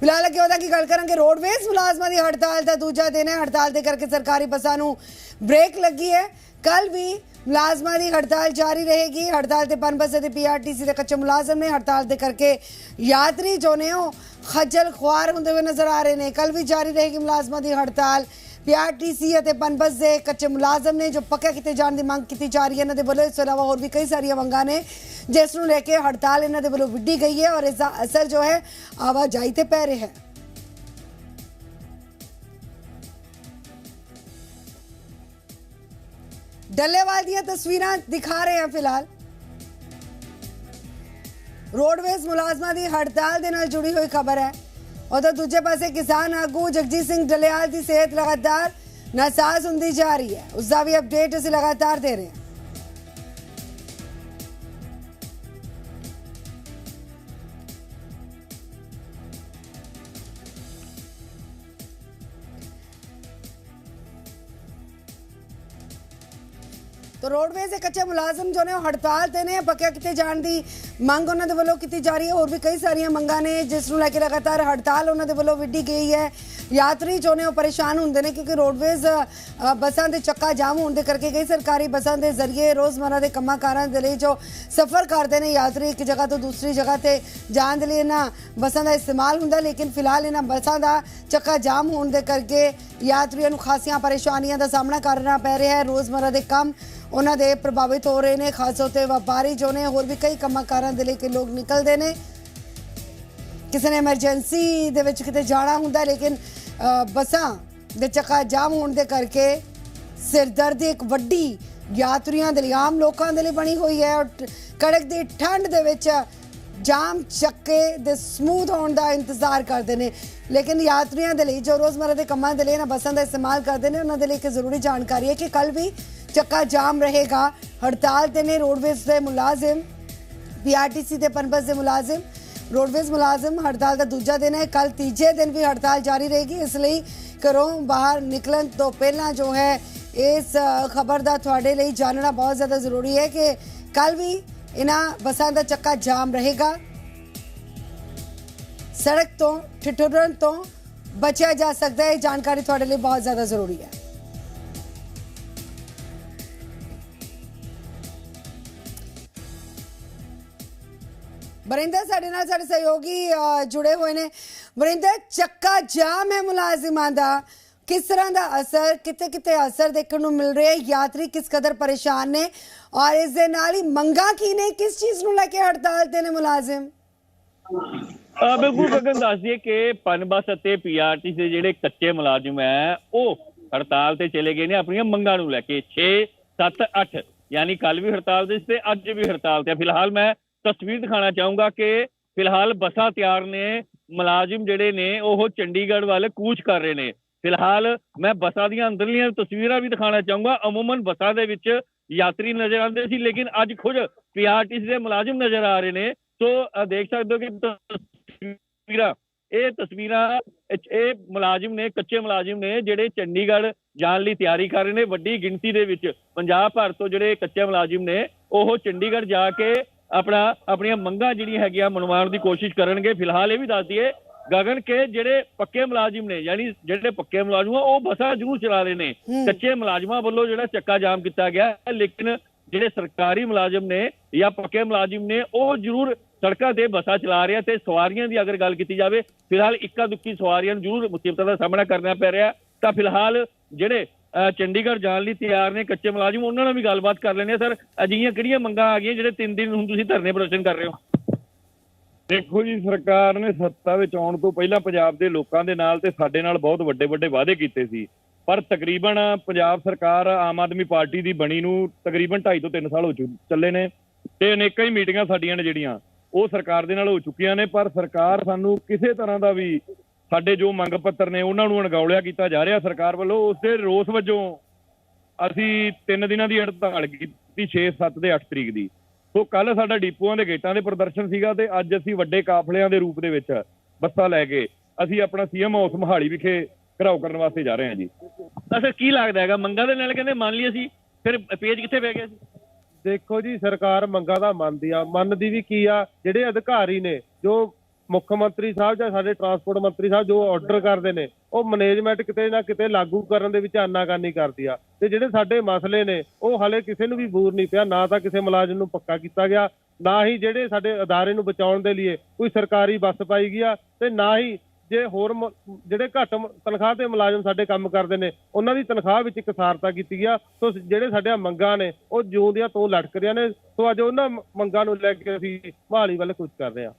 ਫਿਲਹਾਲ ਅੱਗੇ ਉਹਦਾ ਕੀ ਗੱਲ ਕਰਾਂਗੇ ਰੋਡਵੇਜ਼ ਮੁਲਾਜ਼ਮਾਂ ਦੀ ਹੜਤਾਲ ਦਾ ਦੂਜਾ ਦਿਨ ਹੈ ਹੜਤਾਲ ਦੇ ਕਰਕੇ ਸਰਕਾਰੀ ਬੱਸਾਂ ਨੂੰ ਬ੍ਰੇਕ ਲੱਗੀ ਹੈ ਕੱਲ ਵੀ ਮੁਲਾਜ਼ਮਾਂ ਦੀ ਹੜਤਾਲ ਜਾਰੀ ਰਹੇਗੀ ਹੜਤਾਲ ਤੇ ਪਨਬਸ ਅਤੇ ਪੀਆਰਟੀਸੀ ਦੇ ਕੱਚੇ ਮੁਲਾਜ਼ਮ ਨੇ ਹੜਤਾਲ ਦੇ ਕਰਕੇ ਯਾਤਰੀ ਜੋ ਨੇ ਉਹ ਖੱਜਲ ਖੁਆਰ ਹੁੰਦੇ ਹੋਏ ਨਜ਼ਰ ਆ ਰਹੇ ਨੇ ਕੱਲ ਵੀ ਜਾਰੀ ਰਹੇਗੀ ਮੁਲਾਜ਼ਮਾਂ ਦੀ ਹੜਤਾਲ ਪੀਆਰਟੀਸੀ ਅਤੇ ਪਨਬਸ ਦੇ ਕੱਚੇ ਮੁਲਾਜ਼ਮ ਨੇ ਜੋ ਪੱਕਾ ਕੀਤੇ ਜਾਣ ਦੀ ਮੰਗ ਕੀਤੀ ਜਾ ਰਹੀ ਹੈ, ਇਹਨਾਂ ਦੇ ਵੱਲੋਂ ਇਸ ਤੋਂ ਇਲਾਵਾ ਹੋਰ ਵੀ ਕਈ ਸਾਰੀਆਂ ਮੰਗਾਂ ਨੇ, ਜਿਸ ਨੂੰ ਲੈ ਕੇ ਹੜਤਾਲ ਇਹਨਾਂ ਦੇ ਵੱਲੋਂ ਵਿੱਢੀ ਗਈ ਹੈ ਔਰ ਇਸ ਦਾ ਅਸਰ ਜੋ ਹੈ, ਆਵਾਜਾਈ ਤੇ ਪੈ ਰਿਹਾ ਹੈ। ਡੱਲੇਵਾਲ ਦੀਆਂ ਤਸਵੀਰਾਂ ਦਿਖਾ ਰਹੇ ਹਾਂ ਫਿਲਹਾਲ। ਰੋਡਵੇਜ਼ ਮੁਲਾਜ਼ਮਾਂ ਦੀ ਹੜਤਾਲ ਦੇ ਨਾਲ ਜੁੜੀ ਹੋਈ ਖਬਰ ਹੈ। ਉਧਰ ਦੂਜੇ ਪਾਸੇ ਕਿਸਾਨ ਆਗੂ ਜਗਜੀਤ ਸਿੰਘ ਡੱਲੇਵਾਲ ਦੀ ਸਿਹਤ ਲਗਾਤਾਰ ਨਾਸਾਜ਼ ਹੁੰਦੀ ਜਾ ਰਹੀ ਹੈ ਉਸ ਦਾ ਵੀ ਅਪਡੇਟ ਅਸੀਂ ਲਗਾਤਾਰ ਦੇ ਰਹੇ ਹਾਂ ਤੋ ਰੋਡਵੇਜ਼ ਦੇ ਕੱਚੇ ਮੁਲਾਜ਼ਮ ਜੋ ਨੇ ਉਹ ਹੜਤਾਲ ਤੇ ਨੇ ਪੱਕਿਆ ਕਿਤੇ ਜਾਣ ਦੀ ਮੰਗ ਉਹਨਾਂ ਦੇ ਵੱਲੋਂ ਕੀਤੀ ਜਾ ਰਹੀ ਹੈ। ਹੋਰ ਵੀ ਕਈ ਸਾਰੀਆਂ ਮੰਗਾਂ ਨੇ, ਜਿਸ ਨੂੰ ਲੈ ਕੇ ਲਗਾਤਾਰ ਹੜਤਾਲ ਉਹਨਾਂ ਦੇ ਵੱਲੋਂ ਵਿੱਢੀ ਗਈ ਹੈ। ਯਾਤਰੀ ਜੋ ਨੇ ਉਹ ਪਰੇਸ਼ਾਨ ਹੁੰਦੇ ਨੇ ਕਿਉਂਕਿ ਰੋਡਵੇਜ਼ ਬੱਸਾਂ ਦੇ ਚੱਕਾ ਜਾਮ ਹੋਣ ਦੇ ਕਰਕੇ ਕਈ ਸਰਕਾਰੀ ਬੱਸਾਂ ਦੇ ਜ਼ਰੀਏ ਰੋਜ਼ਮਰਾ ਦੇ ਕੰਮਾਂ ਕਾਰਾਂ ਦੇ ਲਈ ਜੋ ਸਫ਼ਰ ਕਰਦੇ ਨੇ ਯਾਤਰੀ ਇੱਕ ਜਗ੍ਹਾ ਤੋਂ ਦੂਸਰੀ ਜਗ੍ਹਾ ਤੇ ਜਾਣ ਦੇ ਲਈ ਇਹਨਾਂ ਬੱਸਾਂ ਦਾ ਇਸਤੇਮਾਲ ਹੁੰਦਾ ਲੇਕਿਨ ਫਿਲਹਾਲ ਇਹਨਾਂ ਬੱਸਾਂ ਦਾ ਚੱਕਾ ਜਾਮ ਹੋਣ ਦੇ ਕਰਕੇ ਯਾਤਰੀਆਂ ਨੂੰ ਖਾਸੀਆਂ ਪਰੇਸ਼ਾਨੀਆਂ ਦਾ ਸਾਹਮਣਾ ਕਰਨਾ ਪੈ ਰਿਹਾ ਹੈ। ਰੋਜ਼ਮਰਾ ਦੇ ਕੰਮ ਉਹਨਾਂ ਦੇ ਪ੍ਰਭਾਵਿਤ ਹੋ ਰਹੇ ਨੇ, ਖਾਸ ਤੌਰ ਤੇ ਵਪਾਰੀ ਜੋ ਨੇ, ਹੋਰ ਵੀ ਕਈ ਕੰਮਾਂ ਕਾਰਾਂ ਦੇ ਲਈ ਕਿ ਲੋਕ ਨਿਕਲਦੇ ਨੇ। ਕਿਸੇ ਨੇ ਐਮਰਜੈਂਸੀ ਦੇ ਵਿੱਚ ਕਿਤੇ ਜਾਣਾ ਹੁੰਦਾ, ਲੇਕਿਨ ਬੱਸਾਂ ਦੇ ਚੱਕਾ ਜਾਮ ਹੋਣ ਦੇ ਕਰਕੇ ਸਿਰਦਰਦੀ ਇੱਕ ਵੱਡੀ ਯਾਤਰੀਆਂ ਦੇ ਲਈ, ਆਮ ਲੋਕਾਂ ਦੇ ਲਈ ਬਣੀ ਹੋਈ ਹੈ ਔਰ ਕੜਕ ਦੀ ਠੰਡ ਦੇ ਵਿੱਚ ਜਾਮ ਚੱਕੇ ਦੇ ਸਮੂਥ ਹੋਣ ਦਾ ਇੰਤਜ਼ਾਰ ਕਰਦੇ ਨੇ। ਲੇਕਿਨ ਯਾਤਰੀਆਂ ਦੇ ਲਈ ਜੋ ਰੋਜ਼ਮਰਾ ਦੇ ਕੰਮਾਂ ਦੇ ਲਈ ਨਾ ਬੱਸਾਂ ਦਾ ਇਸਤੇਮਾਲ ਕਰਦੇ ਨੇ, ਉਹਨਾਂ ਦੇ ਲਈ ਇੱਕ ਜ਼ਰੂਰੀ ਜਾਣਕਾਰੀ ਹੈ ਕਿ ਕੱਲ ਵੀ ਚੱਕਾ ਜਾਮ ਰਹੇਗਾ। ਹੜਤਾਲ ਤੇ ਨੇ ਰੋਡਵੇਜ਼ ਦੇ ਮੁਲਾਜ਼ਮ ਪੀਆਰਟੀਸੀ ਦੇ ਪਨਬਸ ਦੇ ਮੁਲਾਜ਼ਮ ਰੋਡਵੇਜ਼ ਮੁਲਾਜ਼ਮ ਹੜਤਾਲ ਦਾ ਦੂਜਾ ਦਿਨ ਹੈ। ਕੱਲ ਤੀਜੇ ਦਿਨ ਵੀ ਹੜਤਾਲ ਜਾਰੀ ਰਹੇਗੀ। ਇਸ ਲਈ ਘਰੋਂ ਬਾਹਰ ਨਿਕਲਣ ਤੋਂ ਪਹਿਲਾਂ ਜੋ ਹੈ, ਇਸ ਖਬਰ ਦਾ ਤੁਹਾਡੇ ਲਈ ਜਾਣਨਾ ਬਹੁਤ ਜ਼ਿਆਦਾ ਜ਼ਰੂਰੀ ਹੈ ਕਿ ਕੱਲ ਵੀ ਇਹਨਾਂ ਬੱਸਾਂ ਦਾ ਚੱਕਾ ਜਾਮ ਰਹੇਗਾ। ਸੜਕ ਤੋਂ ਠਿਠੁਰਨ ਤੋਂ ਬਚਿਆ ਜਾ ਸਕਦਾ ਹੈ। ਇਹ ਜਾਣਕਾਰੀ ਤੁਹਾਡੇ ਲਈ ਬਹੁਤ ਜ਼ਿਆਦਾ ਜ਼ਰੂਰੀ ਹੈ। ਵਰਿੰਦਰ ਸਾਡੇ ਨਾਲ ਸਾਡੇ ਸਹਿਯੋਗੀ ਜੁੜੇ ਹੋਏ ਨੇ। ਵਰਿੰਦਰ, ਚੱਕਾ ਜਾਮ ਹੈ ਮੁਲਾਜ਼ਮਾਂ ਦਾ। ਕਿਸ ਤਰ੍ਹਾਂ ਦਾ ਅਸਰ ਕਿਤੇ ਕਿਤੇ ਅਸਰ ਦੇਖਣ ਨੂੰ ਮਿਲ ਰਿਹਾ ਹੈ? ਯਾਤਰੀ ਕਿਸ ਕਦਰ ਪਰੇਸ਼ਾਨ ਨੇ? ਔਰ ਇਸ ਦੇ ਨਾਲ ਹੀ ਮੰਗਾ ਕੀ ਨੇ? ਕਿਸ ਚੀਜ਼ ਨੂੰ ਲੈ ਕੇ ਹੜਤਾਲ ਤੇ ਨੇ ਮੁਲਾਜ਼ਮ? ਬਿਲਕੁਲ ਗਗਨ, ਦੱਸ ਦਈਏ ਕਿ ਪਨਬਸ ਅਤੇ ਪੀਆਰਟੀ ਦੇ ਜਿਹੜੇ ਕੱਚੇ ਮੁਲਾਜ਼ਮ ਹੈ, ਉਹ ਹੜਤਾਲ ਤੇ ਚਲੇ ਗਏ ਨੇ ਆਪਣੀਆਂ ਮੰਗਾਂ ਨੂੰ ਲੈ ਕੇ। 6 7 8 ਯਾਨੀ ਕੱਲ ਵੀ ਹੜਤਾਲ ਤੇ ਤੇ ਅੱਜ ਵੀ ਹੜਤਾਲ ਤੇ ਫਿਲਹਾਲ ਮੈਂ ਤਸਵੀਰ ਦਿਖਾਣਾ ਚਾਹੂੰਗਾ ਕਿ ਫਿਲਹਾਲ ਬੱਸਾਂ ਤਿਆਰ ਨੇ, ਮੁਲਾਜ਼ਮ ਜਿਹੜੇ ਨੇ ਉਹ ਚੰਡੀਗੜ੍ਹ ਵੱਲ ਕੂਚ ਕਰ ਰਹੇ ਨੇ। ਫਿਲਹਾਲ ਮੈਂ ਬੱਸਾਂ ਦੀਆਂ ਅੰਦਰਲੀਆਂ ਤਸਵੀਰਾਂ ਵੀ ਦਿਖਾਣਾ ਚਾਹੂੰਗਾ। ਅਮੂਮਨ ਬੱਸਾਂ ਦੇ ਵਿੱਚ ਯਾਤਰੀ ਨਜ਼ਰ ਆਉਂਦੇ ਸੀ, ਲੇਕਿਨ ਅੱਜ ਖੁਦ ਪੀਆਰਟੀਸੀ ਦੇ ਮੁਲਾਜ਼ਮ ਨਜ਼ਰ ਆ ਰਹੇ ਨੇ। ਸੋ ਦੇਖ ਸਕਦੇ ਹੋ ਕਿ ਤਸਵੀਰਾਂ, ਇਹ ਤਸਵੀਰਾਂ ਇਹ ਮੁਲਾਜ਼ਮ ਨੇ, ਕੱਚੇ ਮੁਲਾਜ਼ਮ ਨੇ, ਜਿਹੜੇ ਚੰਡੀਗੜ੍ਹ ਜਾਣ ਲਈ ਤਿਆਰੀ ਕਰ ਰਹੇ ਨੇ ਵੱਡੀ ਗਿਣਤੀ ਦੇ ਵਿੱਚ। ਪੰਜਾਬ ਭਰ ਤੋਂ ਜਿਹੜੇ ਕੱਚੇ ਮੁਲਾਜ਼ਮ ਨੇ, ਉਹ ਚੰਡੀਗੜ੍ਹ ਜਾ ਕੇ ਆਪਣਾ ਆਪਣੀਆਂ ਮੰਗਾਂ ਜਿਹੜੀਆਂ ਹੈਗੀਆਂ ਮਨਵਾਉਣ ਦੀ ਕੋਸ਼ਿਸ਼ ਕਰਨਗੇ। ਫਿਲਹਾਲ ਇਹ ਵੀ ਦੱਸ ਦਈਏ ਗਗਨ ਕੇ ਜਿਹੜੇ ਪੱਕੇ ਮੁਲਾਜ਼ਮ ਨੇ ਯਾਨੀ ਜਿਹੜੇ ਪੱਕੇ ਮੁਲਾਜ਼ਮ ਆ ਉਹ ਬੱਸਾਂ ਜ਼ਰੂਰ ਚਲਾ ਰਹੇ ਨੇ। ਕੱਚੇ ਮੁਲਾਜ਼ਮਾਂ ਵੱਲੋਂ ਜਿਹੜਾ ਚੱਕਾ ਜਾਮ ਕੀਤਾ ਗਿਆ ਲੇਕਿਨ ਜਿਹੜੇ ਸਰਕਾਰੀ ਮੁਲਾਜ਼ਮ ਨੇ ਜਾਂ ਪੱਕੇ ਮੁਲਾਜ਼ਮ ਨੇ ਉਹ ਜ਼ਰੂਰ ਸੜਕਾਂ ਤੇ ਬੱਸਾਂ ਚਲਾ ਰਹੇ ਤੇ ਸਵਾਰੀਆਂ ਦੀ ਅਗਰ ਗੱਲ ਕੀਤੀ ਜਾਵੇ ਫਿਲਹਾਲ ਇੱਕਾ ਦੁੱਕੀ ਸਵਾਰੀਆਂ ਨੂੰ ਜ਼ਰੂਰ ਮੁਸੀਬਤਾਂ ਦਾ ਸਾਹਮਣਾ ਕਰਨਾ ਪੈ ਰਿਹਾ ਤਾਂ ਫਿਲਹਾਲ ਜਿਹੜੇ ਚੰਡੀਗੜ੍ਹ ਜਾਣ ਲਈ ਤਿਆਰ ਨੇ ਕੱਚੇ ਮੁਲਾਜ਼ਮ, ਉਹਨਾਂ ਨਾਲ ਵੀ ਗੱਲਬਾਤ ਕਰ ਲੈਣੇ ਸਰ, ਅਜਿਹੀਆਂ ਕਿਹੜੀਆਂ ਮੰਗਾਂ ਆ ਗਈਆਂ ਜਿਹੜੇ ਤਿੰਨ ਦਿਨ ਹੁਣ ਤੁਸੀਂ ਧਰਨੇ ਪ੍ਰਦਰਸ਼ਨ ਕਰ ਰਹੇ ਹੋ? ਦੇਖੋ ਜੀ, ਸਰਕਾਰ ਨੇ ਸੱਤਾ ਵਿੱਚ ਆਉਣ ਤੋਂ ਪਹਿਲਾਂ ਪੰਜਾਬ ਦੇ ਲੋਕਾਂ ਦੇ ਨਾਲ ਤੇ ਸਾਡੇ ਨਾਲ ਬਹੁਤ ਵੱਡੇ ਵੱਡੇ ਵਾਅਦੇ ਕੀਤੇ ਸੀ। ਪਰ ਤਕਰੀਬਨ ਪੰਜਾਬ ਸਰਕਾਰ ਆਮ ਆਦਮੀ ਪਾਰਟੀ ਦੀ ਬਣੀ ਨੂੰ ਤਕਰੀਬਨ 2.5 ਤੋਂ 3 ਸਾਲ ਹੋ ਚੁ, ਚੱਲੇ ਨੇ ਤੇ ਅਨੇਕਾਂ ਹੀ ਮੀਟਿੰਗਾਂ ਸਾਡੀਆਂ ਨੇ ਜਿਹੜੀਆਂ, ਉਹ ਸਰਕਾਰ ਦੇ ਨਾਲ ਹੋ ਚੁੱਕੀਆਂ ਨੇ, ਪਰ ਸਰਕਾਰ ਸਾਨੂੰ ਕਿਸੇ ਤਰ੍ਹਾਂ ਦਾ ਵੀ ਸਾਡੇ ਜੋ ਮੰਗ ਪੱਤਰ ਨੇ ਉਹਨਾਂ ਨੂੰ ਅਣਗੌਲਿਆ ਕੀਤਾ ਜਾ ਰਿਹਾ ਸਰਕਾਰ ਵੱਲੋਂ ਉਸ ਦੇ ਰੋਸ ਵਜੋਂ ਅਸੀਂ ਤਿੰਨ ਦਿਨਾਂ ਦੀ ਹੜਤਾਲ ਕੀਤੀ 6 7 ਤੇ 8 ਤਰੀਕ ਦੀ। ਸੋ ਕੱਲ ਸਾਡਾ ਡਿਪੂਆਂ ਦੇ ਗੇਟਾਂ ਦੇ ਪ੍ਰਦਰਸ਼ਨ ਸੀਗਾ ਤੇ ਅੱਜ ਅਸੀਂ ਵੱਡੇ ਕਾਫਲਿਆਂ ਦੇ ਰੂਪ ਦੇ ਵਿੱਚ ਬੱਸਾਂ ਲੈ ਕੇ ਅਸੀਂ ਆਪਣਾ ਸੀਐਮ ਹਾਊਸ ਮਹਾਲੀ ਵਿਖੇ ਘਰਾਓ ਕਰਨ ਵਾਸਤੇ ਜਾ ਰਹੇ ਹਾਂ ਜੀ। ਅਸਰ ਕੀ ਲੱਗਦਾ ਹੈਗਾ? ਮੰਗਾਂ ਦੇ ਨਾਲ ਕਹਿੰਦੇ ਮੰਨ ਲਈ ਅਸੀਂ ਫਿਰ ਪੇਜ ਕਿੱਥੇ ਪੈ ਗਿਆ ਸੀ? ਦੇਖੋ ਜੀ ਸਰਕਾਰ ਮੰਗਾਂ ਦਾ ਮੰਨਦੀ ਆ। ਮੰਨਦੀ ਵੀ ਕੀ ਆ? ਜਿਹੜੇ ਅਧਿਕਾਰੀ ਨੇ ਜੋ ਮੁੱਖ ਮੰਤਰੀ ਸਾਹਿਬ ਜਾਂ ਸਾਡੇ ਟਰਾਂਸਪੋਰਟ ਮੰਤਰੀ ਸਾਹਿਬ ਜੋ ਆਰਡਰ ਕਰਦੇ ਨੇ, ਉਹ ਮੈਨੇਜਮੈਂਟ ਕਿਤੇ ਨਾ ਕਿਤੇ ਲਾਗੂ ਕਰਨ ਦੇ ਵਿੱਚ ਆਨਾਕਾਨੀ ਕਰਦੀ ਆ। ਤੇ ਜਿਹੜੇ ਸਾਡੇ ਮਸਲੇ ਨੇ, ਉਹ ਹਲੇ ਕਿਸੇ ਨੂੰ ਵੀ ਬੂਰ ਨਹੀਂ ਪਿਆ, ਨਾ ਤਾਂ ਕਿਸੇ ਮੁਲਾਜ਼ਮ ਨੂੰ ਪੱਕਾ ਕੀਤਾ ਗਿਆ, ਨਾ ਹੀ ਜਿਹੜੇ ਸਾਡੇ ਅਦਾਰੇ ਨੂੰ ਬਚਾਉਣ ਦੇ ਲਈ ਕੋਈ ਸਰਕਾਰੀ ਬੱਸ ਪਾਈ ਗਈ ਆ, ਤੇ ਨਾ ਹੀ ਜੇ ਹੋਰ ਮ- ਜਿਹੜੇ ਘੱਟ ਤਨਖਾਹ ਤੇ ਮੁਲਾਜ਼ਮ ਸਾਡੇ ਕੰਮ ਕਰਦੇ ਨੇ, ਉਹਨਾਂ ਦੀ ਤਨਖਾਹ ਵਿੱਚ ਇਕਸਾਰਤਾ ਕੀਤੀ ਗਿਆ। ਸੋ ਜਿਹੜੇ ਸਾਡੇ ਮੰਗਾਂ ਨੇ, ਉਹ ਜਿਉਂ ਦੀਆਂ ਤੋਂ ਲਟਕ ਰਹੀਆਂ ਨੇ। ਸੋ ਅੱਜ ਉਹਨਾਂ ਮੰਗਾਂ ਨੂੰ ਲੈ ਕੇ ਅਸੀਂ ਮਹਾਲੀ ਵੱਲ ਕੁਝ ਕਰ ਰਹੇ ਹਾਂ।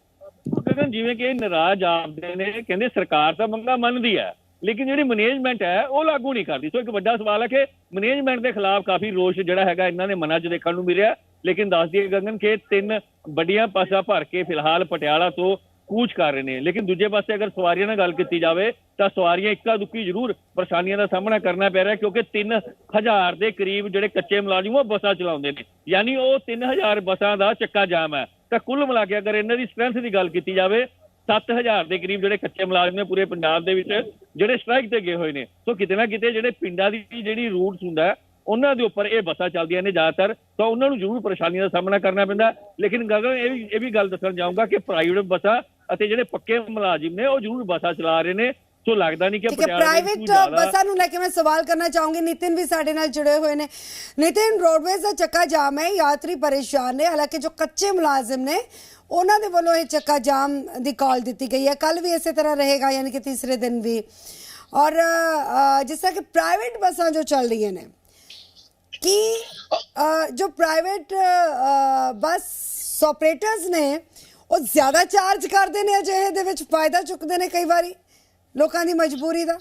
ਗਗਨ ਜਿਵੇਂ ਕਿ ਇਹ ਨਾਰਾਜ਼ ਆਪਦੇ ਨੇ, ਕਹਿੰਦੇ ਸਰਕਾਰ ਤਾਂ ਮੰਗਾ ਮੰਨਦੀ ਹੈ, ਲੇਕਿਨ ਜਿਹੜੀ ਮੈਨੇਜਮੈਂਟ ਹੈ, ਉਹ ਲਾਗੂ ਨਹੀਂ ਕਰਦੀ। ਸੋ ਇੱਕ ਵੱਡਾ ਸਵਾਲ ਹੈ ਕਿ ਮੈਨੇਜਮੈਂਟ ਦੇ ਖਿਲਾਫ ਕਾਫੀ ਰੋਸ਼ ਜਿਹੜਾ ਹੈਗਾ ਇਹਨਾਂ ਦੇ ਮਨਾਂ 'ਚ ਦੇਖਣ ਨੂੰ ਮਿਲਿਆ। ਲੇਕਿਨ ਦੱਸ ਦਈਏ ਗਗਨ ਕਿ ਤਿੰਨ ਵੱਡੀਆਂ ਪਾਸਾ ਭਰ ਕੇ ਫਿਲਹਾਲ ਪਟਿਆਲਾ ਤੋਂ ਕੂਚ ਕਰ ਰਹੇ ਨੇ। ਲੇਕਿਨ ਦੂਜੇ ਪਾਸੇ ਅਗਰ ਸਵਾਰੀਆਂ ਨਾਲ ਗੱਲ ਕੀਤੀ ਜਾਵੇ, ਤਾਂ ਸਵਾਰੀਆਂ ਇੱਕਾ ਦੁੱਕੀ ਜ਼ਰੂਰ ਪਰੇਸ਼ਾਨੀਆਂ ਦਾ ਸਾਹਮਣਾ ਕਰਨਾ ਪੈ ਰਿਹਾ, ਕਿਉਂਕਿ 3000 ਦੇ ਕਰੀਬ ਜਿਹੜੇ ਕੱਚੇ ਮੁਲਾਜ਼ਮ, ਉਹ ਬੱਸਾਂ ਚਲਾਉਂਦੇ ਨੇ। ਯਾਨੀ ਉਹ 3000 ਬੱਸਾਂ ਦਾ ਚੱਕਾ ਜਾਮ ਹੈ। ਤਾਂ ਕੁੱਲ ਮਿਲਾ ਕੇ ਅਗਰ ਇਹਨਾਂ ਦੀ ਸਟਰੈਂਥ ਦੀ ਗੱਲ ਕੀਤੀ ਜਾਵੇ 7000 ਦੇ ਕਰੀਬ ਜਿਹੜੇ ਕੱਚੇ ਮੁਲਾਜ਼ਮ ਨੇ ਪੂਰੇ ਪੰਜਾਬ ਦੇ ਵਿੱਚ, ਜਿਹੜੇ ਸਟ੍ਰਾਈਕ ਤੇ ਗਏ ਹੋਏ ਨੇ। ਸੋ ਕਿਤੇ ਨਾ ਕਿਤੇ ਜਿਹੜੇ ਪਿੰਡਾਂ ਦੀ ਜਿਹੜੀ ਰੂਟਸ ਹੁੰਦਾ, ਉਹਨਾਂ ਦੇ ਉੱਪਰ ਇਹ ਬੱਸਾਂ ਚੱਲਦੀਆਂ ਨੇ ਜ਼ਿਆਦਾਤਰ। ਤਾਂ ਉਹਨਾਂ ਨੂੰ ਜ਼ਰੂਰ ਪਰੇਸ਼ਾਨੀਆਂ ਦਾ ਸਾਹਮਣਾ ਕਰਨਾ ਪੈਂਦਾ। ਲੇਕਿਨ ਗਗਨ, ਇਹ ਵੀ ਇਹ ਵੀ ਗੱਲ ਦੱਸਣ ਜਾਊਂਗਾ ਕਿ ਪ੍ਰਾਈਵੇਟ ਬੱਸਾਂ ਅਤੇ ਜਿਹੜੇ ਪੱਕੇ ਮੁਲਾਜ਼ਮ ਨੇ, ਉਹ ਜ਼ਰੂਰ ਬੱਸਾਂ ਚਲਾ ਰਹੇ ਨੇ। ਸੋ ਲੱਗਦਾ ਨਹੀਂ ਕਿ ਠੀਕ ਹੈ ਪ੍ਰਾਈਵੇਟ ਬੱਸਾਂ ਨੂੰ ਲੈ ਕੇ ਮੈਂ ਸਵਾਲ ਕਰਨਾ ਚਾਹੂੰਗੀ। ਨਿਤਿਨ ਵੀ ਸਾਡੇ ਨਾਲ ਜੁੜੇ ਹੋਏ ਨੇ। ਨਿਤਿਨ ਰੋਡਵੇਜ਼ ਦਾ ਚੱਕਾ ਜਾਮ ਹੈ ਯਾਤਰੀ ਪਰੇਸ਼ਾਨ ਨੇ। ਹਾਲਾਂਕਿ ਜੋ ਕੱਚੇ ਮੁਲਾਜ਼ਮ ਨੇ ਉਹਨਾਂ ਦੇ ਵੱਲੋਂ ਇਹ ਚੱਕਾ ਜਾਮ ਦੀ ਕਾਲ ਦਿੱਤੀ ਗਈ ਹੈ। ਕੱਲ ਵੀ ਇਸੇ ਤਰ੍ਹਾਂ ਰਹੇਗਾ ਯਾਨੀ ਕਿ ਤੀਸਰੇ ਦਿਨ ਵੀ। ਔਰ ਜਿਸ ਤਰ੍ਹਾਂ ਕਿ ਪ੍ਰਾਈਵੇਟ ਬੱਸਾਂ ਜੋ ਚੱਲ ਰਹੀਆਂ ਨੇ ਕਿ ਜੋ ਪ੍ਰਾਈਵੇਟ ਬੱਸ ਆਪਰੇਟਰਸ ਨੇ ਉਹ ਜ਼ਿਆਦਾ ਚਾਰਜ ਕਰਦੇ ਨੇ ਅਜਿਹੇ ਦੇ ਵਿੱਚ? ਫਾਇਦਾ ਚੁੱਕਦੇ ਨੇ ਕਈ ਵਾਰੀ? ਲੋਕਾਂ ਦੀ ਮਜਬੂਰੀ ਦਾ?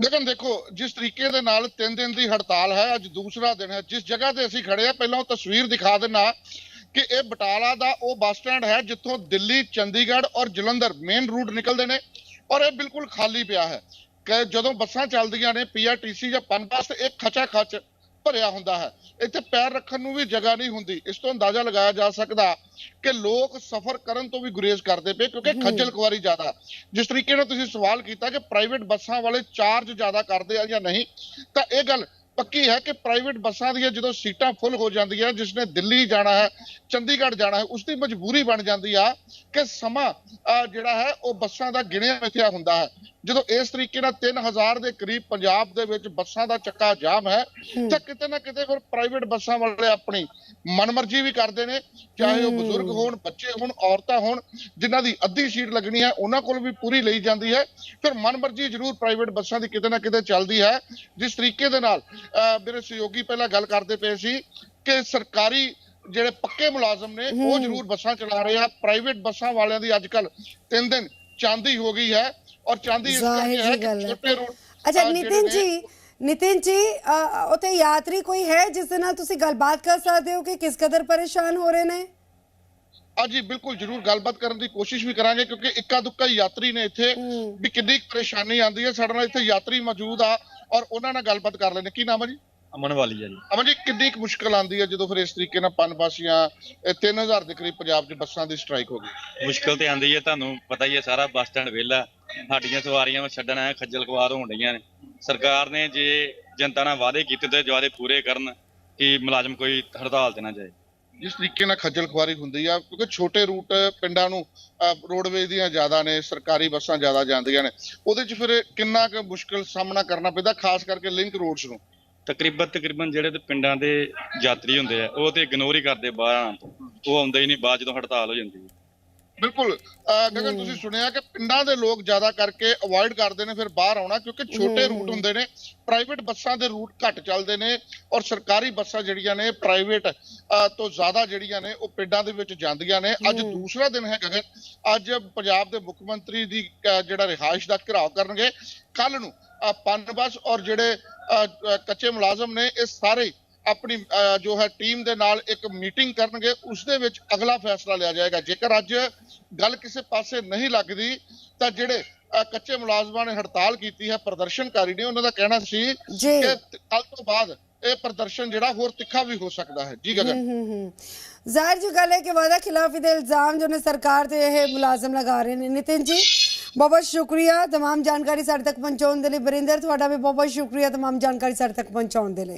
ਲੇਕਿਨ ਦੇਖੋ, ਜਿਸ ਤਰੀਕੇ ਦੇ ਨਾਲ 3 ਦਿਨ ਦੀ ਹੜਤਾਲ ਹੈ, ਅੱਜ ਦੂਸਰਾ ਦਿਨ ਹੈ, ਜਿਸ ਜਗ੍ਹਾ ਤੇ ਅਸੀਂ ਖੜੇ ਆ ਪਹਿਲਾਂ ਉਹ ਤਸਵੀਰ ਦਿਖਾ ਦਿੰਨਾ ਕਿ ਇਹ ਬਟਾਲਾ ਦਾ ਉਹ ਬੱਸ ਸਟੈਂਡ ਹੈ, ਜਿੱਥੋਂ ਦਿੱਲੀ, ਚੰਡੀਗੜ੍ਹ ਔਰ ਜਲੰਧਰ ਮੇਨ ਰੂਟ ਨਿਕਲਦੇ ਨੇ ਔਰ ਇਹ ਬਿਲਕੁਲ ਖਾਲੀ ਪਿਆ ਹੈ। ਕਿ ਜਦੋਂ ਬੱਸਾਂ ਚੱਲਦੀਆਂ ਨੇ ਪੀਆਰਟੀਸੀ ਜਾਂ ਪਨ ਬੱਸ ਤੇ ਇੱਕ ਖਚਾ ਖਚ ਭਰਿਆ ਹੁੰਦਾ ਹੈ। ਇੱਥੇ ਪੈਰ ਰੱਖਣ ਨੂੰ ਵੀ ਜਗ੍ਹਾ ਨਹੀਂ ਹੁੰਦੀ। ਇਸ ਤੋਂ ਅੰਦਾਜ਼ਾ ਲਗਾਇਆ ਜਾ ਸਕਦਾ ਕਿ ਲੋਕ ਸਫ਼ਰ ਕਰਨ ਤੋਂ ਵੀ ਗੁਰੇਜ਼ ਕਰਦੇ ਪਏ ਕਿਉਂਕਿ ਖੱਜਲ ਖੁਆਰੀ ਜ਼ਿਆਦਾ। ਜਿਸ ਤਰੀਕੇ ਨਾਲ ਤੁਸੀਂ ਸਵਾਲ ਕੀਤਾ ਕਿ ਪ੍ਰਾਈਵੇਟ ਬੱਸਾਂ ਵਾਲੇ ਚਾਰਜ ਜ਼ਿਆਦਾ ਕਰਦੇ ਆ ਜਾਂ ਨਹੀਂ ਤਾਂ ਇਹ ਗੱਲ ਪੱਕੀ ਹੈ ਕਿ ਪ੍ਰਾਈਵੇਟ ਬੱਸਾਂ ਦੀਆਂ ਜਦੋਂ ਸੀਟਾਂ ਫੁੱਲ ਹੋ ਜਾਂਦੀਆਂ ਜਿਸ ਨੇ ਦਿੱਲੀ ਜਾਣਾ ਹੈ ਚੰਡੀਗੜ੍ਹ ਜਾਣਾ ਹੈ ਉਸ ਦੀ ਮਜਬੂਰੀ ਬਣ ਜਾਂਦੀ ਆ ਕਿ ਸਮਾਂ ਜਿਹੜਾ ਹੈ ਉਹ ਬੱਸਾਂ ਦਾ ਗਿਣਿਆ ਮਿਥਿਆ ਹੁੰਦਾ ਹੈ। ਜਦੋਂ ਇਸ ਤਰੀਕੇ ਨਾਲ 3000 ਦੇ ਕਰੀਬ ਪੰਜਾਬ ਦੇ ਵਿੱਚ ਬੱਸਾਂ ਦਾ ਚੱਕਾ ਜਾਮ ਹੈ ਤਾਂ ਕਿਤੇ ਨਾ ਕਿਤੇ ਫਿਰ ਪ੍ਰਾਈਵੇਟ ਬੱਸਾਂ ਵਾਲੇ ਆਪਣੀ ਮਨਮਰਜ਼ੀ ਵੀ ਕਰਦੇ ਨੇ ਚਾਹੇ ਉਹ ਬਜ਼ੁਰਗ ਹੋਣ ਬੱਚੇ ਹੋਣ ਔਰਤਾਂ ਹੋਣ ਜਿਨ੍ਹਾਂ ਦੀ ਅੱਧੀ ਸੀਟ ਲੱਗਣੀ ਹੈ ਉਹਨਾਂ ਕੋਲ ਵੀ ਪੂਰੀ ਲਈ ਜਾਂਦੀ ਹੈ। ਫਿਰ ਮਨਮਰਜ਼ੀ ਜ਼ਰੂਰ ਪ੍ਰਾਈਵੇਟ ਬੱਸਾਂ ਦੀ ਕਿਤੇ ਨਾ ਕਿਤੇ ਚੱਲਦੀ ਹੈ। ਜਿਸ ਤਰੀਕੇ ਦੇ ਨਾਲ ਮੇਰੇ ਸਹਿਯੋਗੀ ਪਹਿਲਾਂ ਗੱਲ ਕਰਦੇ ਪਏ ਸੀ ਕਿ ਸਰਕਾਰੀ ਜਿਹੜੇ ਪੱਕੇ ਮੁਲਾਜ਼ਮ ਨੇ ਉਹ ਜ਼ਰੂਰ ਬੱਸਾਂ ਚਲਾ ਰਹੇ ਆ। ਪ੍ਰਾਈਵੇਟ ਬੱਸਾਂ ਵਾਲਿਆਂ ਦੀ ਅੱਜ ਕੱਲ ਤਿੰਨ ਦਿਨ ਚਾਂਦੀ ਹੋ ਗਈ ਹੈ ਔਰ ਚਾਂਦੀ ਇਸ ਕਰਕੇ ਹੈ ਕਿ। ਛੋਟੇ ਰੂਟ ਅੱਛਾ ਨਿਤਿਨ ਜੀ ਨਿਤਿਨ ਜੀ ਉੱਥੇ ਯਾਤਰੀ ਕੋਈ ਹੈ ਜਿਸ ਦੇ ਨਾਲ ਤੁਸੀਂ ਗੱਲਬਾਤ ਕਰ ਸਕਦੇ ਹੋ ਕਿ ਕਿਸ ਕਦਰ ਪਰੇਸ਼ਾਨ ਹੋ ਰਹੇ ਨੇ? ਜੀ ਬਿਲਕੁਲ ਜਰੂਰ ਗੱਲਬਾਤ ਕਰਨ ਦੀ ਕੋਸ਼ਿਸ਼ ਵੀ ਕਰਾਂਗੇ ਕਿਉਂਕਿ ਇੱਕਾ ਦੁੱਕਾ ਯਾਤਰੀ ਨੇ ਇੱਥੇ ਵੀ ਕਿੰਨੀ ਪਰੇਸ਼ਾਨੀ ਆਉਂਦੀ ਹੈ। ਸਾਡੇ ਨਾਲ ਇੱਥੇ ਯਾਤਰੀ ਮੌਜੂਦ ਆ। ਔਰ ਉਹਨਾਂ ਨਾਲ ਗੱਲਬਾਤ ਕਰ ਲੈਣੇ ਕੀ ਨਾਮ ਹੈ ਜੀ? ਅਮਨ ਵਾਲੀ ਜੀ। ਅਮਨ ਜੀ ਕਿੰਨੀ ਕੁ ਮੁਸ਼ਕਲ ਆਉਂਦੀ ਹੈ ਜਦੋਂ ਫਿਰ ਇਸ ਤਰੀਕੇ ਨਾਲ ਪਨ ਬਾਸੀਆਂ 3000 ਦੇ ਕਰੀਬ ਪੰਜਾਬ 'ਚ ਬੱਸਾਂ ਦੀ ਸਟ੍ਰਾਈਕ ਹੋ ਗਈ? ਮੁਸ਼ਕਲ ਤੇ ਆਂਦੀ ਹੈ ਤੁਹਾਨੂੰ ਪਤਾ ਹੀ ਹੈ ਸਾਰਾ ਬੱਸ ਸਟੈਂਡ ਵਿਹਲਾ। ਸਾਡੀਆਂ ਸਵਾਰੀਆਂ ਨੂੰ ਛੱਡਣ ਆਇਆ ਖੱਜਲ ਖਵਾਰ ਹੋਣ ਡਈਆਂ ਨੇ। ਸਰਕਾਰ ਨੇ ਜੇ ਜਨਤਾ ਨਾਲ ਵਾਅਦੇ ਕੀਤੇ ਤੇ ਵਾਅਦੇ ਪੂਰੇ ਕਰਨ ਕਿ ਮੁਲਾਜ਼ਮ ਕੋਈ ਹੜਤਾਲ ਤੇ ਨਾ ਜਾਏ। ਜਿਸ ਤਰੀਕੇ ਨਾਲ ਖੱਜਲ ਖੁਆਰੀ ਹੁੰਦੀ ਆ, ਕਿਉਂਕਿ ਛੋਟੇ ਰੂਟ ਪਿੰਡਾਂ ਨੂੰ ਰੋਡਵੇਜ਼ ਦੀਆਂ ਜ਼ਿਆਦਾ ਨੇ, ਸਰਕਾਰੀ ਬੱਸਾਂ ਜ਼ਿਆਦਾ ਜਾਂਦੀਆਂ ਨੇ, ਉਹਦੇ 'ਚ ਫਿਰ ਕਿੰਨਾ ਕੁ ਮੁਸ਼ਕਲ ਸਾਹਮਣਾ ਕਰਨਾ ਪੈਂਦਾ, ਖਾਸ ਕਰਕੇ ਲਿੰਕ ਰੋਡਸ ਨੂੰ? ਤਕਰੀਬਨ ਤਕਰੀਬਨ ਜਿਹੜੇ ਤੇ ਪਿੰਡਾਂ ਦੇ ਯਾਤਰੀ ਹੁੰਦੇ ਆ, ਉਹ ਤੇ ਇਗਨੋਰ ਹੀ ਕਰਦੇ ਬਾਹਰ ਆਉਣ ਤੋਂ। ਉਹ ਆਉਂਦੇ ਹੀ ਨਹੀਂ, ਬਾਅਦ ਜਦੋਂ ਹੜਤਾਲ ਹੋ ਜਾਂਦੀ ਹੈ। ਬਿਲਕੁਲ। ਗਗਨ ਤੁਸੀਂ ਸੁਣਿਆ ਕਿ ਪਿੰਡਾਂ ਦੇ ਲੋਕ ਜ਼ਿਆਦਾ ਕਰਕੇ ਅਵੋਇਡ ਕਰਦੇ ਨੇ ਫਿਰ ਬਾਹਰ ਆਉਣਾ ਕਿਉਂਕਿ ਛੋਟੇ ਰੂਟ ਹੁੰਦੇ ਨੇ ਪ੍ਰਾਈਵੇਟ ਬੱਸਾਂ ਦੇ ਰੂਟ ਘੱਟ ਚੱਲਦੇ ਨੇ ਔਰ ਸਰਕਾਰੀ ਬੱਸਾਂ ਜਿਹੜੀਆਂ ਨੇ ਪ੍ਰਾਈਵੇਟ ਤੋਂ ਜ਼ਿਆਦਾ ਜਿਹੜੀਆਂ ਨੇ ਉਹ ਪਿੰਡਾਂ ਦੇ ਵਿੱਚ ਜਾਂਦੀਆਂ ਨੇ। ਅੱਜ ਦੂਸਰਾ ਦਿਨ ਹੈ ਗਗਨ ਅੱਜ ਪੰਜਾਬ ਦੇ ਮੁੱਖ ਮੰਤਰੀ ਦੀ ਜਿਹੜਾ ਰਿਹਾਇਸ਼ ਦਾ ਘਿਰਾਓ ਕਰਨਗੇ। ਕੱਲ ਨੂੰ ਅਹ, ਪਨ ਬੱਸ ਔਰ ਜਿਹੜੇ ਕੱਚੇ ਮੁਲਾਜ਼ਮ ਨੇ ਇਹ ਸਾਰੇ ਆਪਣੀ ਅਹ, ਜੋ ਹੈ ਟੀਮ ਦੇ ਨਾਲ ਇੱਕ ਮੀਟਿੰਗ ਕਰਨਗੇ ਉਸ ਦੇ ਵਿੱਚ ਅਗਲਾ ਫੈਸਲਾ ਲਿਆ ਜਾਏਗਾ ਜੇਕਰ ਅੱਜ ਗੱਲ ਕਿਸੇ ਪਾਸੇ ਨਹੀਂ ਲੱਗਦੀ ਤਾਂ ਜਿਹੜੇ ਅਹ, ਕੱਚੇ ਮੁਲਾਜ਼ਮਾਂ ਨੇ ਹੜਤਾਲ ਕੀਤੀ ਹੈ ਪ੍ਰਦਰਸ਼ਨਕਾਰੀ ਨੇ ਉਹਨਾਂ ਦਾ ਕਹਿਣਾ ਸੀ ਜੀ। ਕਿ ਕੱਲ ਤੋਂ ਬਾਅਦ ਇਹ ਪ੍ਰਦਰਸ਼ਨ ਜਿਹੜਾ ਹੋਰ ਤਿੱਖਾ ਵੀ ਹੋ ਸਕਦਾ ਹੈ ਜੀ ਗਗਨ ਹੂੰ ਹੂੰ ਜ਼ਾਹਿਰ ਜੀ ਗੱਲ ਹੈ ਕਿ ਵਾਦਾ ਖਿਲਾਫੀ ਦੇ ਇਲਜ਼ਾਮ ਜੋ ਨੇ ਸਰਕਾਰ ਤੇ ਇਹ ਮੁਲਾਜ਼ਮ ਲਗਾ ਰਹੇ ਨੇ ਨਿਤਿਨ ਜੀ ਬਹੁਤ ਬਹੁਤ ਸ਼ੁਕਰੀਆ तमाम ਜਾਣਕਾਰੀ ਸਾਡੇ ਤੱਕ ਪਹੁੰਚਾਉਣ ਦੇ ਲਈ ਬਰਿੰਦਰ ਤੁਹਾਡਾ ਵੀ ਬਹੁਤ ਬਹੁਤ ਸ਼ੁਕਰੀਆ तमाम ਜਾਣਕਾਰੀ ਸਾਡੇ ਤੱਕ ਪਹੁੰਚਾਉਣ ਦੇ ਲਈ